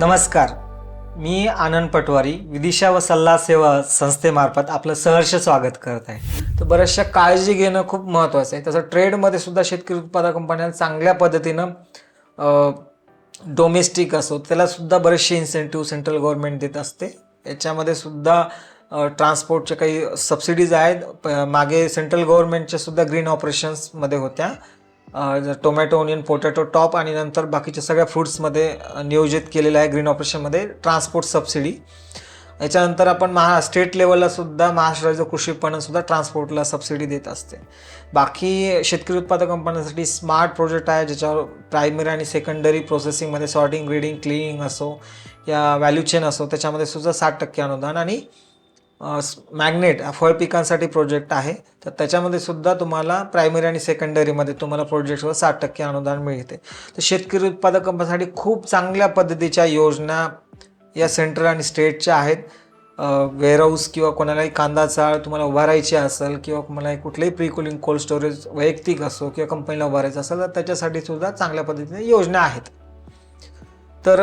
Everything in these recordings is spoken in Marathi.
नमस्कार. मी आनंद पटवारी विदिशा व सल्ला सेवा संस्थेमार्फत आपलं सहर्ष स्वागत करत आहे. तर बऱ्याचशा काळजी घेणं खूप महत्त्वाचं आहे. तसं ट्रेडमध्ये सुद्धा शेतकरी उत्पादक कंपन्या चांगल्या पद्धतीनं डोमेस्टिक असो त्याला सुद्धा बरेचसे इन्सेंटिव्ह सेंट्रल गव्हर्नमेंट देत असते. याच्यामध्ये सुद्धा ट्रान्सपोर्टच्या काही सबसिडीज आहेत. प- मागे सेंट्रल गव्हर्नमेंटच्या सुद्धा ग्रीन ऑपरेशन्समध्ये होत्या. टोमॅटो ओनियन पोटॅटो टॉप आणि नंतर बाकीच्या सगळ्या फूड्समध्ये नियोजित केलेलं आहे ग्रीन ऑपरेशनमध्ये ट्रान्सपोर्ट सबसिडी याच्यानंतर आपण महा स्टेट लेवलला सुद्धा महाराष्ट्र राज्य कृषी विपणन सुद्धा ट्रान्सपोर्टला सबसिडी देत असते. बाकी शेतकरी उत्पादक कंपन्यांसाठी स्मार्ट प्रोजेक्ट आहे ज्याच्यावर प्रायमरी आणि सेकंडरी प्रोसेसिंगमध्ये सॉर्टिंग ग्रेडिंग क्लिनिंग असो या व्हॅल्यू चेन असो त्याच्यामध्ये सुद्धा साठ टक्के अनुदान आणि मॅग्नेट फळ पिकांसाठी प्रोजेक्ट आहे. तर त्याच्यामध्ये सुद्धा तुम्हाला प्रायमरी आणि सेकंडरीमध्ये तुम्हाला प्रोजेक्टवर साठ टक्के अनुदान मिळते. तर शेतकरी उत्पादक खूप चांगल्या पद्धतीच्या योजना या सेंट्रल आणि स्टेटच्या आहेत. वेअरहाऊस किंवा कोणालाही कांदा चाळ तुम्हाला उभारायची असेल किंवा तुम्हाला कुठलंही प्री कुलिंग कोल्ड स्टोरेज वैयक्तिक असो किंवा कंपनीला उभारायचं असेल तर त्याच्यासाठी सुद्धा चांगल्या पद्धतीने योजना आहेत. तर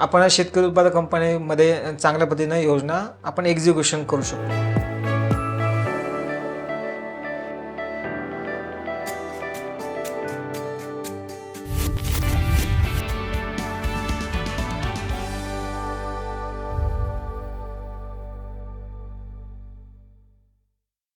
आपण शेतकरी उत्पादक कंपनीमध्ये चांगल्या पद्धतीनं योजना आपण एक्झिक्युशन करू शकतो.